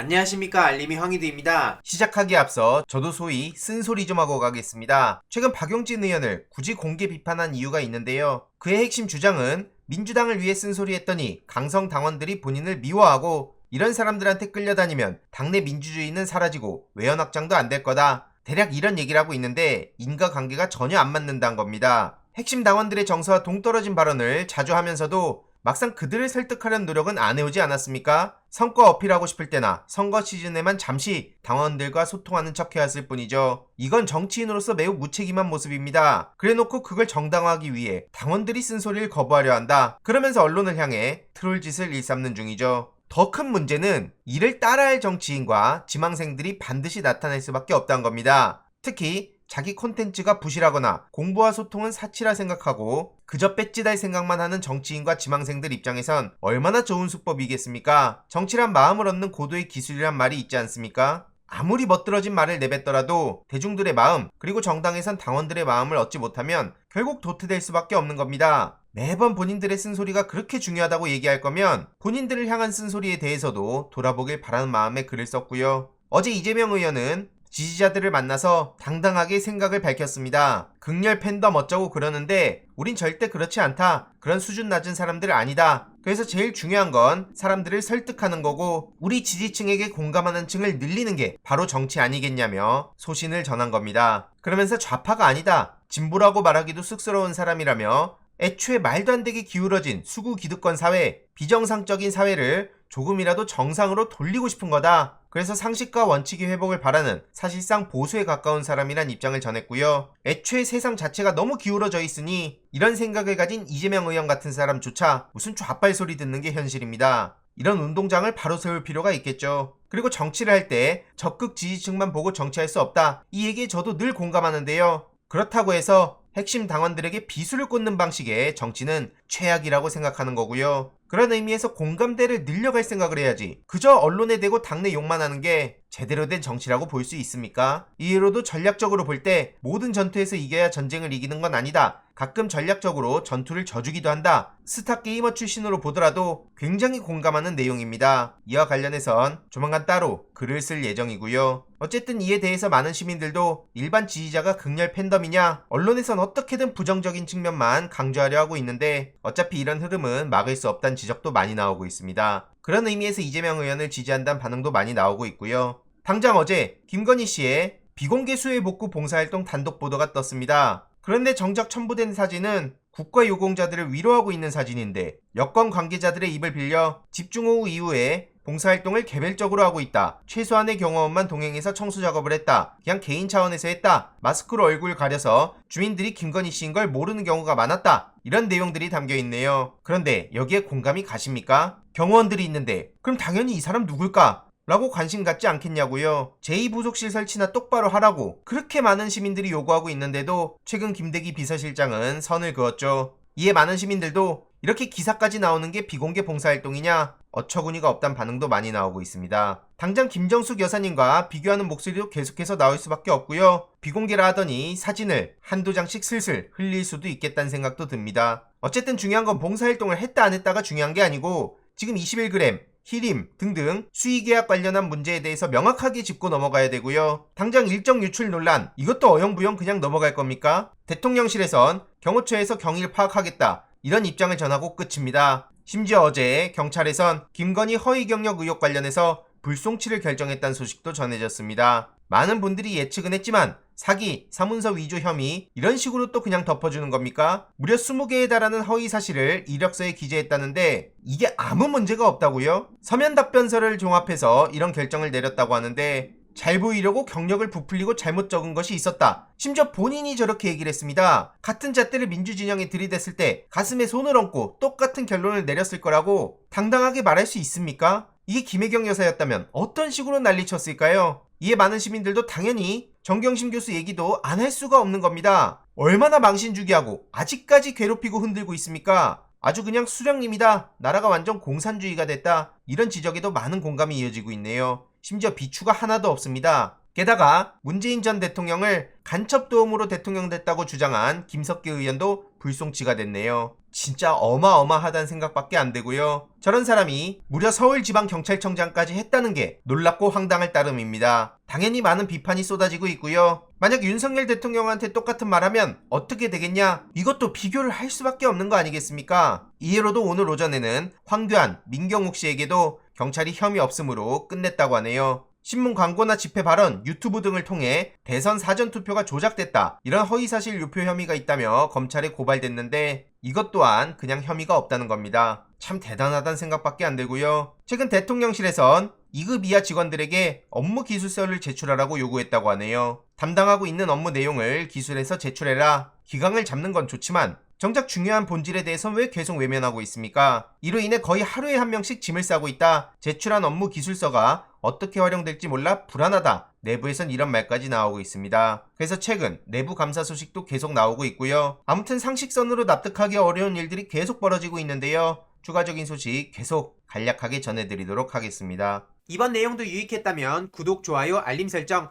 안녕하십니까 알림이 황희두입니다. 시작하기에 앞서 저도 소위 쓴소리 좀 하고 가겠습니다. 최근 박용진 의원을 굳이 공개 비판한 이유가 있는데요. 그의 핵심 주장은 민주당을 위해 쓴소리했더니 강성 당원들이 본인을 미워하고 이런 사람들한테 끌려다니면 당내 민주주의는 사라지고 외연 확장도 안 될 거다. 대략 이런 얘기를 하고 있는데 인과관계가 전혀 안 맞는다는 겁니다. 핵심 당원들의 정서와 동떨어진 발언을 자주 하면서도 막상 그들을 설득하려는 노력은 안 해오지 않았습니까? 성과 어필하고 싶을 때나 선거 시즌에만 잠시 당원들과 소통하는 척 해왔을 뿐이죠. 이건 정치인으로서 매우 무책임한 모습입니다. 그래놓고 그걸 정당화하기 위해 당원들이 쓴 소리를 거부하려 한다. 그러면서 언론을 향해 트롤 짓을 일삼는 중이죠. 더 큰 문제는 이를 따라할 정치인과 지망생들이 반드시 나타날 수밖에 없다는 겁니다. 특히 자기 콘텐츠가 부실하거나 공부와 소통은 사치라 생각하고 그저 배지달 생각만 하는 정치인과 지망생들 입장에선 얼마나 좋은 수법이겠습니까? 정치란 마음을 얻는 고도의 기술이란 말이 있지 않습니까? 아무리 멋들어진 말을 내뱉더라도 대중들의 마음 그리고 정당에선 당원들의 마음을 얻지 못하면 결국 도태될 수밖에 없는 겁니다. 매번 본인들의 쓴소리가 그렇게 중요하다고 얘기할 거면 본인들을 향한 쓴소리에 대해서도 돌아보길 바라는 마음에 글을 썼고요. 어제 이재명 의원은 지지자들을 만나서 당당하게 생각을 밝혔습니다. 극렬 팬덤 어쩌고 그러는데 우린 절대 그렇지 않다. 그런 수준 낮은 사람들 아니다. 그래서 제일 중요한 건 사람들을 설득하는 거고 우리 지지층에게 공감하는 층을 늘리는 게 바로 정치 아니겠냐며 소신을 전한 겁니다. 그러면서 좌파가 아니다. 진보라고 말하기도 쑥스러운 사람이라며 애초에 말도 안 되게 기울어진 수구 기득권 사회, 비정상적인 사회를 조금이라도 정상으로 돌리고 싶은 거다. 그래서 상식과 원칙의 회복을 바라는 사실상 보수에 가까운 사람이란 입장을 전했고요. 애초에 세상 자체가 너무 기울어져 있으니 이런 생각을 가진 이재명 의원 같은 사람조차 무슨 좌빨 소리 듣는 게 현실입니다. 이런 운동장을 바로 세울 필요가 있겠죠. 그리고 정치를 할 때 적극 지지층만 보고 정치할 수 없다. 이 얘기에 저도 늘 공감하는데요. 그렇다고 해서 핵심 당원들에게 비수를 꽂는 방식의 정치는 최악이라고 생각하는 거고요. 그런 의미에서 공감대를 늘려갈 생각을 해야지. 그저 언론에 대고 당내 욕만 하는 게 제대로 된 정치라고 볼 수 있습니까? 이후로도 전략적으로 볼 때 모든 전투에서 이겨야 전쟁을 이기는 건 아니다. 가끔 전략적으로 전투를 져주기도 한다. 스타 게이머 출신으로 보더라도 굉장히 공감하는 내용입니다. 이와 관련해선 조만간 따로 글을 쓸 예정이고요. 어쨌든 이에 대해서 많은 시민들도 일반 지지자가 극렬 팬덤이냐, 언론에선 어떻게든 부정적인 측면만 강조하려 하고 있는데 어차피 이런 흐름은 막을 수 없다는 지적도 많이 나오고 있습니다. 그런 의미에서 이재명 의원을 지지한다는 반응도 많이 나오고 있고요. 당장 어제 김건희 씨의 비공개 수해 복구 봉사활동 단독 보도가 떴습니다. 그런데 정작 첨부된 사진은 국가 유공자들을 위로하고 있는 사진인데 여권 관계자들의 입을 빌려 집중호우 이후에 봉사활동을 개별적으로 하고 있다. 최소한의 경호원만 동행해서 청소 작업을 했다. 그냥 개인 차원에서 했다. 마스크로 얼굴 가려서 주민들이 김건희 씨인 걸 모르는 경우가 많았다. 이런 내용들이 담겨 있네요. 그런데 여기에 공감이 가십니까? 경호원들이 있는데 그럼 당연히 이 사람 누굴까? 라고 관심 갖지 않겠냐고요. 제2부속실 설치나 똑바로 하라고 그렇게 많은 시민들이 요구하고 있는데도 최근 김대기 비서실장은 선을 그었죠. 이에 많은 시민들도 이렇게 기사까지 나오는 게 비공개 봉사활동이냐? 어처구니가 없단 반응도 많이 나오고 있습니다. 당장 김정숙 여사님과 비교하는 목소리도 계속해서 나올 수밖에 없고요. 비공개라 하더니 사진을 한두 장씩 슬슬 흘릴 수도 있겠다는 생각도 듭니다. 어쨌든 중요한 건 봉사활동을 했다 안 했다가 중요한 게 아니고 지금 21g, 히림 등등 수의계약 관련한 문제에 대해서 명확하게 짚고 넘어가야 되고요. 당장 일정 유출 논란 이것도 어영부영 그냥 넘어갈 겁니까? 대통령실에선 경호처에서 경위를 파악하겠다 이런 입장을 전하고 끝입니다. 심지어 어제 경찰에선 김건희 허위 경력 의혹 관련해서 불송치를 결정했다는 소식도 전해졌습니다. 많은 분들이 예측은 했지만 사기, 사문서 위조 혐의 이런 식으로 또 그냥 덮어주는 겁니까? 무려 20개에 달하는 허위 사실을 이력서에 기재했다는데 이게 아무 문제가 없다고요? 서면 답변서를 종합해서 이런 결정을 내렸다고 하는데 잘 보이려고 경력을 부풀리고 잘못 적은 것이 있었다. 심지어 본인이 저렇게 얘기를 했습니다. 같은 잣대를 민주진영에 들이댔을 때 가슴에 손을 얹고 똑같은 결론을 내렸을 거라고 당당하게 말할 수 있습니까? 이게 김혜경 여사였다면 어떤 식으로 난리쳤을까요? 이에 많은 시민들도 당연히 정경심 교수 얘기도 안 할 수가 없는 겁니다. 얼마나 망신주기하고 아직까지 괴롭히고 흔들고 있습니까? 아주 그냥 수령님이다. 나라가 완전 공산주의가 됐다. 이런 지적에도 많은 공감이 이어지고 있네요. 심지어 비추가 하나도 없습니다. 게다가 문재인 전 대통령을 간첩 도움으로 대통령 됐다고 주장한 김석기 의원도 불송치가 됐네요. 진짜 어마어마하다는 생각밖에 안 되고요. 저런 사람이 무려 서울지방경찰청장까지 했다는 게 놀랍고 황당할 따름입니다. 당연히 많은 비판이 쏟아지고 있고요. 만약 윤석열 대통령한테 똑같은 말 하면 어떻게 되겠냐? 이것도 비교를 할 수밖에 없는 거 아니겠습니까? 이해로도 오늘 오전에는 황교안, 민경욱 씨에게도 경찰이 혐의 없음으로 끝냈다고 하네요. 신문 광고나 집회 발언, 유튜브 등을 통해 대선 사전 투표가 조작됐다. 이런 허위사실 유표 혐의가 있다며 검찰에 고발됐는데 이것 또한 그냥 혐의가 없다는 겁니다. 참 대단하다는 생각밖에 안 들고요. 최근 대통령실에선 2급 이하 직원들에게 업무 기술서를 제출하라고 요구했다고 하네요. 담당하고 있는 업무 내용을 기술해서 제출해라. 기강을 잡는 건 좋지만 정작 중요한 본질에 대해선 왜 계속 외면하고 있습니까? 이로 인해 거의 하루에 한 명씩 짐을 싸고 있다. 제출한 업무 기술서가 어떻게 활용될지 몰라 불안하다. 내부에선 이런 말까지 나오고 있습니다. 그래서 최근 내부 감사 소식도 계속 나오고 있고요. 아무튼 상식선으로 납득하기 어려운 일들이 계속 벌어지고 있는데요. 추가적인 소식 계속 간략하게 전해드리도록 하겠습니다. 이번 내용도 유익했다면 구독, 좋아요, 알림 설정,